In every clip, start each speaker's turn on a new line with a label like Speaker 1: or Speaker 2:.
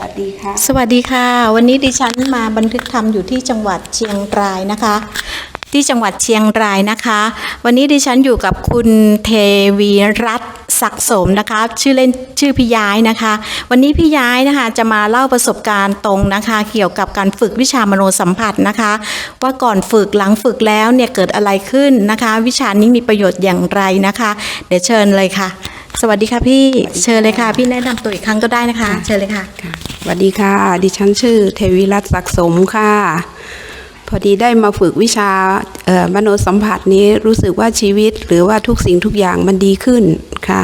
Speaker 1: วัสดีค่ะ
Speaker 2: สวัสดีค่ะ วันนี้ดิฉันมาบันทึกธรรมอยู่ที่จังหวัดเชียงรายนะคะ ที่จังหวัดเชียงรายนะคะ วันนี้ดิฉันอยู่กับคุณเทวีรัตน์ศักดิ์สมนะคะชื่อเล่นชื่อพี่ย้ายนะคะ วันนี้พี่ย้ายนะคะจะมาเล่าประสบการณ์ตรงนะคะ เกี่ยวกับการฝึกวิชามโนสัมผัสนะคะ ว่าก่อนฝึกหลังฝึกแล้วเนี่ยเกิดอะไรขึ้นนะคะ วิชานี้มีประโยชน์อย่างไรนะคะ เดี๋ยวเชิญเลยค่ะ สวัสดีค่ะพี่เชิญเลยค่ะ พี่แนะนำตัวอีกครั้งก็ได้นะคะ เชิญเลยค่ะ
Speaker 1: ค่ะ สวัสดีค่ะ ดิฉันชื่อเทวิรัตน์ศักดิ์สมค่ะ พอดีได้มาฝึกวิชาเอ่อมโนสัมผัสนี้รู้สึกว่าชีวิต หรือว่าทุกสิ่งทุกอย่างมันดีขึ้นค่ะ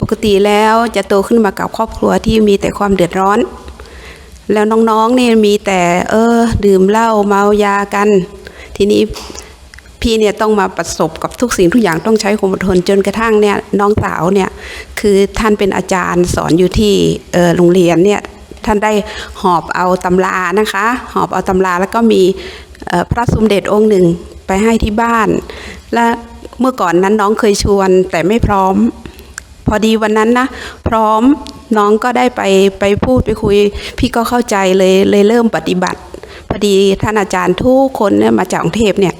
Speaker 1: ปกติแล้วจะโตขึ้นมากับครอบครัวที่มีแต่ความเดือดร้อน แล้วน้องๆเนี่ยมีแต่เออ ดื่มเหล้าเมายากัน ทีนี้ พี่เนี่ยต้องมาประสบกับทุกสิ่งทุกอย่างต้องใช้ความอดทนจนกระทั่งเนี่ยน้องสาวเนี่ยคือท่านเป็นอาจารย์สอนอยู่ที่โรงเรียนเนี่ยท่านได้หอบเอาตำรานะคะ หอบเอาตำราแล้วก็มีพระสมเด็จองค์หนึ่งไปให้ที่บ้าน และเมื่อก่อนนั้นน้องเคยชวนแต่ไม่พร้อม พอดีวันนั้นนะพร้อมน้องก็ได้ไปไปพูดไปคุย พี่ก็เข้าใจเลยเลยเริ่มปฏิบัติพอดีท่านอาจารย์ทุกคนเนี่ยมาจากกรุงเทพเนี่ย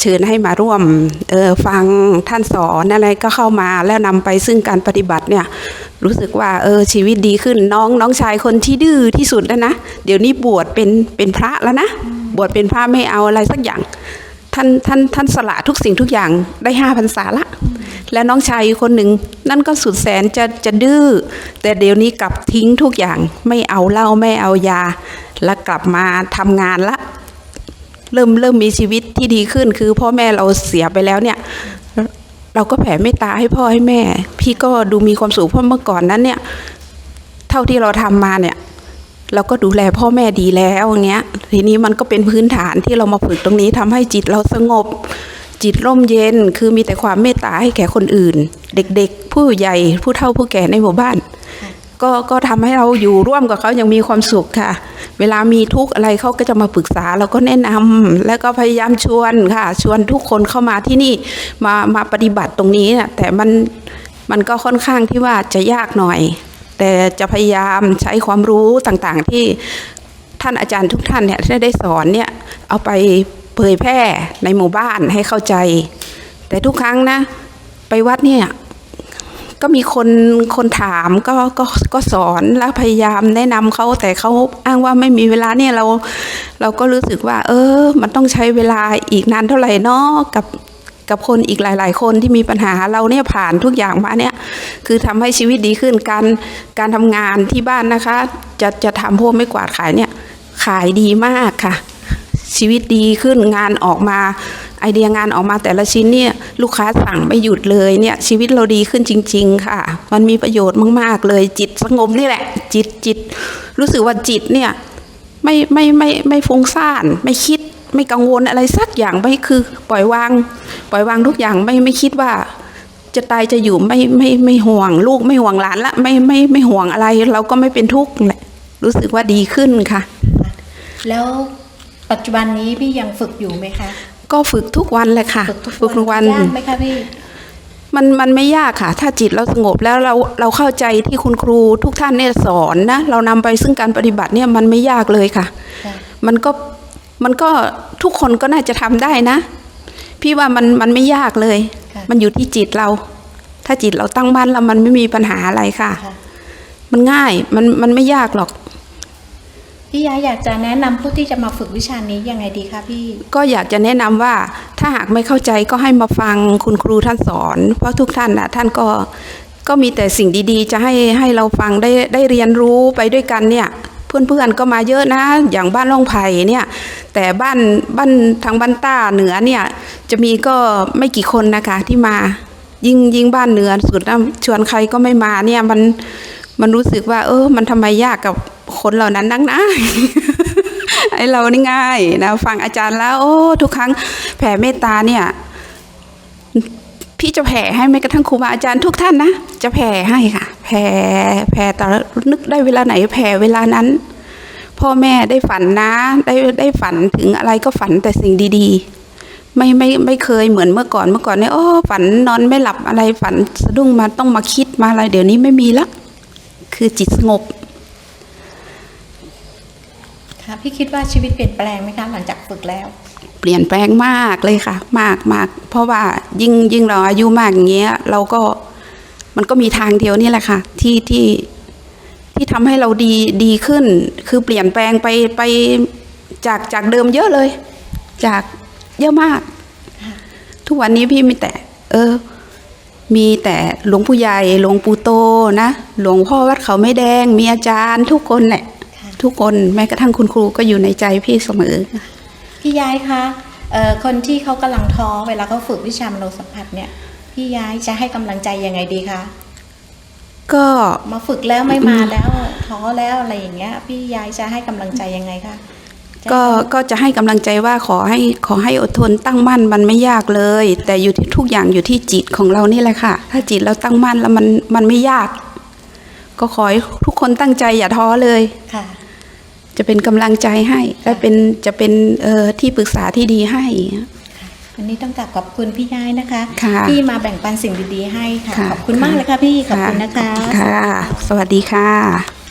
Speaker 1: เชิญให้มาร่วมออฟังท่านสอนอะไรก็เข้ามาแล้วนำไปซึ่งการปฏิบัติเนี่ยรู้สึกว่าเออชีวิตดีขึ้นน้องน้องชายคนที่ดื้อที่สุดแล้วนะเดี๋ยวนี้บวชเป็นเป็นพระแล้วนะบวชเป็นพระไม่เอาอะไรสักอย่างท่านท่านท่านสละทุกสิ่งทุกอย่างได้ห้าพรรษาละ แล้วน้องชายคนหนึ่งนั่นก็สุดแสนจะจะดื้อ แต่เดี๋ยวนี้กลับทิ้งทุกอย่างไม่เอาเหล้าไม่เอายา แล้วกลับมาทำงานละ เริ่มเริ่มมีชีวิตที่ดีขึ้น คือพ่อแม่เราเสียไปแล้วเนี่ย เราก็แผ่เมตตาให้พ่อให้แม่ พี่ก็ดูมีความสุขเพราะเมื่อก่อนนั้นเนี่ย เท่าที่เราทำมาเนี่ยเราก็ดูแลพ่อแม่ดีแล้วอย่างเงี้ย ทีนี้มันก็เป็นพื้นฐานที่เรามาฝึกตรงนี้ทำให้จิตเราสงบ จิตร่มเย็น คือมีแต่ความเมตตาให้แก่คนอื่น เด็กๆ ผู้ใหญ่ผู้เฒ่าผู้แก่ในหมู่บ้าน ก็ก็ทำให้เราอยู่ร่วมกับเขาอย่างมีความสุขค่ะ เวลามีทุกข์อะไรเขาก็จะมาปรึกษาเราก็แนะนำแล้วก็พยายามชวนค่ะ ชวนทุกคนเข้ามาที่นี่มามาปฏิบัติตรงนี้น่ะแต่มันมันก็ค่อนข้างที่ว่าจะยากหน่อย แต่จะพยายามใช้ความรู้ต่างๆ ที่ท่านอาจารย์ทุกท่านเนี่ยได้ได้สอนเนี่ยเอาไปเผยแพร่ในหมู่บ้านให้เข้าใจ แต่ทุกครั้งนะ ไปวัดเนี่ย ก็มีคนคนถามก็ก็ก็สอนแล้วพยายามแนะนำเขาแต่เขาอ้างว่าไม่มีเวลาเนี่ยเรา เราก็รู้สึกว่า เออ มันต้องใช้เวลาอีกนานเท่าไหร่เนาะกับกับคนอีกหลาย ๆ คนที่มีปัญหาเราเนี่ยผ่านทุกอย่างมาเนี่ย คือทำให้ชีวิตดีขึ้นการการทำงานที่บ้านนะคะ จะจะทำพวกไม่กวาดขายเนี่ย ขายดีมากค่ะ ชีวิตดีขึ้นงานออกมา ไอเดียงานออกมาแต่ละชิ้นเนี่ยลูกค้าสั่งไม่หยุดเลยเนี่ยชีวิตเราดีขึ้นจริง ๆ ค่ะ มันมีประโยชน์มากๆเลยจิตสงบนี่แหละ จิตจิต รู้สึกว่าจิตเนี่ยไม่ไม่ไม่ไม่ฟุ้งซ่านไม่คิดไม่กังวลอะไรสักอย่างไม่คือ ปล่อยวาง ปล่อยวางทุกอย่างไม่ไม่คิดว่า จะตายจะอยู่ไม่ไม่ไม่ห่วง ลูกไม่ห่วงหลานละไม่ไม่ไม่ห่วงอะไร เราก็ไม่เป็นทุกข์แหละรู้สึกว่าดีขึ้นค่ะ
Speaker 2: แล้ว ปัจจุบันนี้พี่ยังฝึกอยู่ไหมคะ
Speaker 1: ก็ฝึกทุกวันเลยค่ะ
Speaker 2: ฝึกทุกวันยากไหมคะพี่
Speaker 1: มันมันไม่ยากค่ะ ถ้าจิตเราสงบแล้วเราเราเข้าใจที่คุณครูทุกท่านเนี่ยสอนนะเรานำไปซึ่งการปฏิบัติเนี่ยมันไม่ยากเลยค่ะ
Speaker 2: ค่ะ
Speaker 1: มันก็มันก็ทุกคนก็น่าจะทำได้นะ พี่ว่ามันมันไม่ยากเลย
Speaker 2: ค่ะ
Speaker 1: มันอยู่ที่จิตเรา ถ้าจิตเราตั้งมั่นแล้วมันไม่มีปัญหาอะไรค่ะ
Speaker 2: ค่ะ
Speaker 1: มันง่ายมันมันไม่ยากหรอก
Speaker 2: พี่ยาอยากจะแนะนำผู้ที่จะมาฝึกวิชานี้ยังไงดีคะพี่
Speaker 1: ก็อยากจะแนะนำว่าถ้าหากไม่เข้าใจก็ให้มาฟังคุณครูท่านสอน เพราะทุกท่านนะท่านก็ก็มีแต่สิ่งดีๆ จะให้ให้เราฟังได้ได้เรียนรู้ไปด้วยกันเนี่ยเพื่อนๆก็มาเยอะนะ อย่างบ้านร่องไผ่เนี่ย แต่บ้านบ้านทางบ้านต้าเหนือเนี่ย จะมีก็ไม่กี่คนนะคะที่มายิ่งยิ่งบ้านเหนือสุดนะชวนใครก็ไม่มาเนี่ยมันมันรู้สึกว่า เออมันทำไมยากกับ คนเหล่านั้นนักนะไอเรานี่ง่ายนะฟังอาจารย์แล้วโอ้ทุกครั้งแผ่เมตตาเนี่ย พี่จะแผ่ให้แม้กระทั่งครูบาอาจารย์ทุกท่านนะจะแผ่ให้ค่ะ แผ่แผ่แต่นึกได้เวลาไหนแผ่เวลานั้น พ่อแม่ได้ฝันนะ ได้ได้ฝันถึงอะไรก็ฝันแต่สิ่งดี ๆ ไม่ไม่ไม่เคยเหมือนเมื่อก่อนเมื่อก่อนเนี่ยโอ้ฝันนอนไม่หลับอะไรฝันสะดุ้งมาต้องมาคิดมาอะไร เดี๋ยวนี้ไม่มีละคือจิตสงบ
Speaker 2: พี่คิดว่าชีวิตเปลี่ยนแปลงไหมคะหลังจากฝึกแล้ว
Speaker 1: เปลี่ยนแปลงมากเลยค่ะ มากมากเพราะว่ายิ่งยิ่งเราอายุมากอย่างเงี้ย เราก็มันก็มีทางเดียวนี่แหละค่ะ ที่ที่ที่ทำให้เราดีดีขึ้น คือเปลี่ยนแปลงไปไปจากจากเดิมเยอะเลย จากเยอะมาก ทุกวันนี้พี่มีแต่ เออ มีแต่หลวงปู่ใหญ่หลวงปู่โตนะหลวงพ่อวัดเขาไม่แดง มีอาจารย์ทุกคนแหละ
Speaker 2: ค่ะ
Speaker 1: ทุกคนแม้กระทั่งคุณครูก็อยู่ในใจพี่เสมอ
Speaker 2: พี่ย้ายคะเอ่อคนที่เขากำลังท้อเวลาเขาฝึกวิชามโนสัมผัสเนี่ย พี่ย้ายจะให้กำลังใจยังไงดีคะ
Speaker 1: ก็
Speaker 2: มาฝึกแล้วไม่มาแล้วท้อแล้วอะไรอย่างเงี้ย พี่ย้ายจะให้กำลังใจยังไงคะจะ
Speaker 1: ก็ก็จะให้กำลังใจว่าขอให้ขอให้อดทนตั้งมั่นมันไม่ยากเลย แต่อยู่ที่ทุกอย่างอยู่ที่จิตของเรานี่แหละค่ะ ถ้าจิตเราตั้งมั่นแล้วมันมันไม่ยาก ก็ขอให้ทุกคนตั้งใจอย่าท้อเลย
Speaker 2: ค่ะ
Speaker 1: จะเป็นกำลังใจให้ และเป็นจะเป็นเอ่อที่ปรึกษาที่ดีให้
Speaker 2: วันนี้ต้องกลับขอบคุณพี่ย้ายนะคะ
Speaker 1: ค่ะ
Speaker 2: ที่มาแบ่งปันสิ่งดีๆให้ค่ะ
Speaker 1: ค่ะ
Speaker 2: ขอบคุณมากเลยค่ะพี่ ขอบคุณนะคะ
Speaker 1: ค่ะ สวัสดีค่ะ